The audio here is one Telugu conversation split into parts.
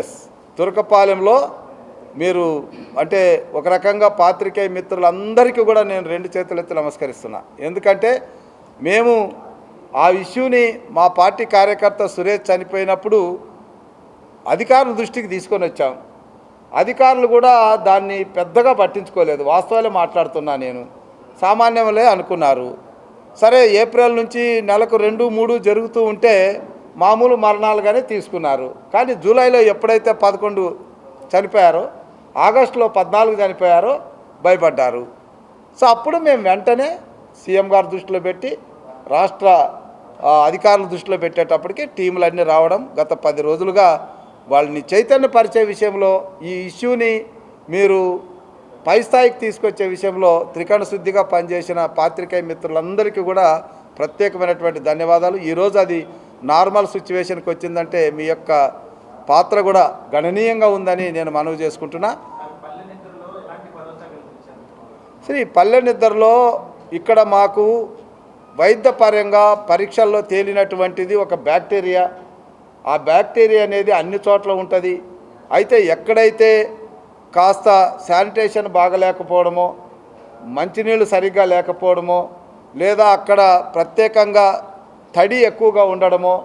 ఎస్. తురకపాలెంలో మీరు అంటే ఒక రకంగా పాత్రికేయ మిత్రులందరికీ కూడా నేను రెండు చేతులెత్తి నమస్కరిస్తున్నా. ఎందుకంటే మేము ఆ ఇష్యూని మా పార్టీ కార్యకర్త సురేష్ చనిపోయినప్పుడు అధికారుల దృష్టికి తీసుకొని వచ్చాం. అధికారులు కూడా దాన్ని పెద్దగా పట్టించుకోలేదు. వాస్తవాలే మాట్లాడుతున్నా నేను. సామాన్యములే అనుకున్నారు. సరే ఏప్రిల్ నుంచి నెలకు రెండు మూడు జరుగుతూ ఉంటే మామూలు మరణాలుగానే తీసుకున్నారు. కానీ జూలైలో ఎప్పుడైతే పదకొండు చనిపోయారో ఆగస్టులో పద్నాలుగు చనిపోయారో భయపడ్డారు. సో అప్పుడు మేము వెంటనే సీఎం గారు దృష్టిలో పెట్టి రాష్ట్ర అధికారుల దృష్టిలో పెట్టేటప్పటికి టీములన్నీ రావడం గత పది రోజులుగా వాళ్ళని చైతన్యపరిచే విషయంలో ఈ ఇష్యూని మీరు పై స్థాయికి తీసుకొచ్చే విషయంలో త్రికరణ శుద్ధిగా పనిచేసిన పాత్రికేయ మిత్రులందరికీ కూడా ప్రత్యేకమైనటువంటి ధన్యవాదాలు. ఈరోజు అది నార్మల్ సిచ్యువేషన్కి వచ్చిందంటే మీ యొక్క పాత్ర కూడా గణనీయంగా ఉందని నేను మనవి చేసుకుంటున్నా. శ్రీ పల్లె నిద్రలో ఇక్కడ మాకు వైద్యపరంగా పరీక్షల్లో తేలినటువంటిది ఒక బ్యాక్టీరియా. ఆ బ్యాక్టీరియా అనేది అన్ని చోట్ల ఉంటుంది. అయితే ఎక్కడైతే కాస్త శానిటేషన్ బాగలేకపోవడమో మంచినీళ్ళు సరిగ్గా లేకపోవడమో లేదా అక్కడ ప్రత్యేకంగా తడి ఎక్కువగా ఉండడమో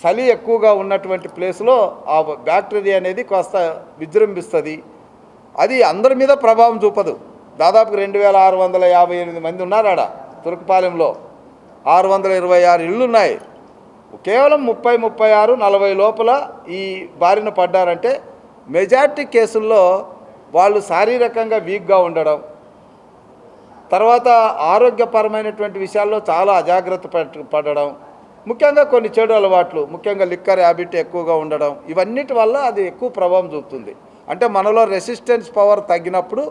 చలి ఎక్కువగా ఉన్నటువంటి ప్లేస్లో ఆ బ్యాక్టీరియా అనేది కాస్త విజృంభిస్తుంది. అది అందరి మీద ప్రభావం చూపదు. దాదాపు రెండు వేల ఆరు వందల యాభై ఎనిమిది మంది ఉన్నారు ఆడ తురకపాలెంలో. ఆరు వందల ఇరవై ఆరు ఇళ్ళు ఉన్నాయి కేవలం ముప్పై ముప్పై ఆరు నలభై లోపల ఈ బారిన పడ్డారంటే మెజార్టీ కేసుల్లో వాళ్ళు శారీరకంగా వీక్గా ఉండడం తర్వాత ఆరోగ్యపరమైనటువంటి విషయాల్లో చాలా అజాగ్రత్త పడడం ముఖ్యంగా కొన్ని చెడు అలవాట్లు ముఖ్యంగా లిక్కర్ హ్యాబిట్ ఎక్కువగా ఉండడం ఇవన్నిటి వల్ల అది ఎక్కువ ప్రభావం చూపుతుంది. అంటే మనలో రెసిస్టెన్స్ పవర్ తగ్గినప్పుడు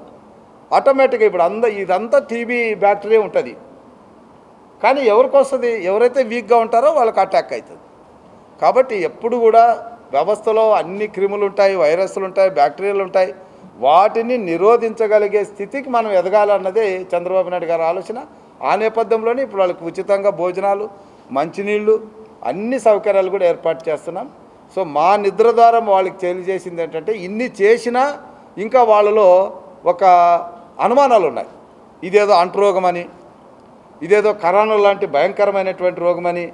ఆటోమేటిక్గా ఇప్పుడు అంద ఇదంతా టీబీ బ్యాక్టీరియా ఉంటుంది. కానీ ఎవరికి వస్తుంది? ఎవరైతే వీక్గా ఉంటారో వాళ్ళకి అటాక్ అవుతుంది కాబట్టి ఎప్పుడు కూడా వ్యవస్థలో అన్ని క్రిములు ఉంటాయి వైరస్లు ఉంటాయి బ్యాక్టీరియాలు ఉంటాయి. వాటిని నిరోధించగలిగే స్థితికి మనం ఎదగాలన్నదే చంద్రబాబు నాయుడు గారి ఆలోచన. ఆ నేపథ్యంలోనే ఇప్పుడు వాళ్ళకి ఉచితంగా భోజనాలు మంచినీళ్ళు అన్ని సౌకర్యాలు కూడా ఏర్పాటు చేస్తున్నాం. సో మా నిద్ర ద్వారా వాళ్ళకి తెలియజేసింది ఏంటంటే ఇన్ని చేసినా ఇంకా వాళ్ళలో ఒక అనుమానాలు ఉన్నాయి. ఇదేదో అంటురోగమని ఇదేదో కరోనా లాంటి భయంకరమైనటువంటి రోగమని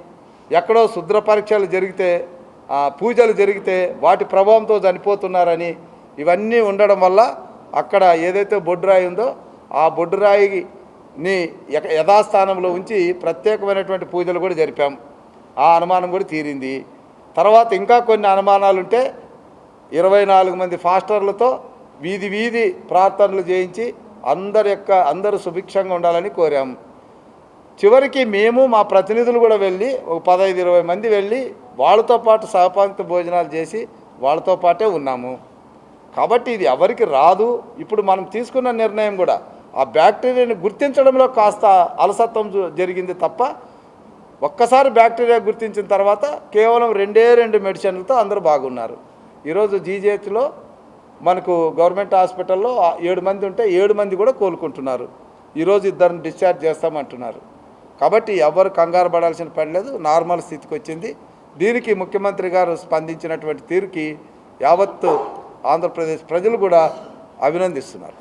ఎక్కడో శుద్ర పరీక్షలు జరిగితే పూజలు జరిగితే వాటి ప్రభావంతో చనిపోతున్నారని ఇవన్నీ ఉండడం వల్ల అక్కడ ఏదైతే బొడ్డురాయి ఉందో ఆ బొడ్డురాయిని యథాస్థానంలో ఉంచి ప్రత్యేకమైనటువంటి పూజలు కూడా జరిపాం. ఆ అనుమానం కూడా తీరింది. తర్వాత ఇంకా కొన్ని అనుమానాలు ఉంటే ఇరవై నాలుగు మంది ఫాస్టర్లతో వీధి వీధి ప్రార్థనలు చేయించి అందరి యొక్క అందరూ సుభిక్షంగా ఉండాలని కోరాము చివరికి మేము మా ప్రతినిధులు కూడా వెళ్ళి ఒక పదహైదు ఇరవై మంది వెళ్ళి వాళ్ళతో పాటు సహపంక్తి భోజనాలు చేసి వాళ్ళతో పాటే ఉన్నాము. కాబట్టి ఇది ఎవరికి రాదు. ఇప్పుడు మనం తీసుకున్న నిర్ణయం కూడా ఆ బ్యాక్టీరియాని గుర్తించడంలో కాస్త అలసత్వం జరిగింది తప్ప ఒక్కసారి బ్యాక్టీరియా గుర్తించిన తర్వాత కేవలం రెండే రెండు మెడిసిన్లతో అందరూ బాగున్నారు. ఈరోజు జీజీహెచ్లో మనకు గవర్నమెంట్ హాస్పిటల్లో ఏడు మంది ఉంటే ఏడు మంది కూడా కోలుకుంటున్నారు. ఈరోజు ఇద్దరిని డిశ్చార్జ్ చేస్తామంటున్నారు. కాబట్టి ఎవరు కంగారు పడాల్సిన పని లేదు నార్మల్ స్థితికి వచ్చింది. దీనికి ముఖ్యమంత్రి గారు స్పందించినటువంటి తీరుకి యావత్తు ఆంధ్రప్రదేశ్ ప్రజలు కూడా అభినందిస్తున్నారు.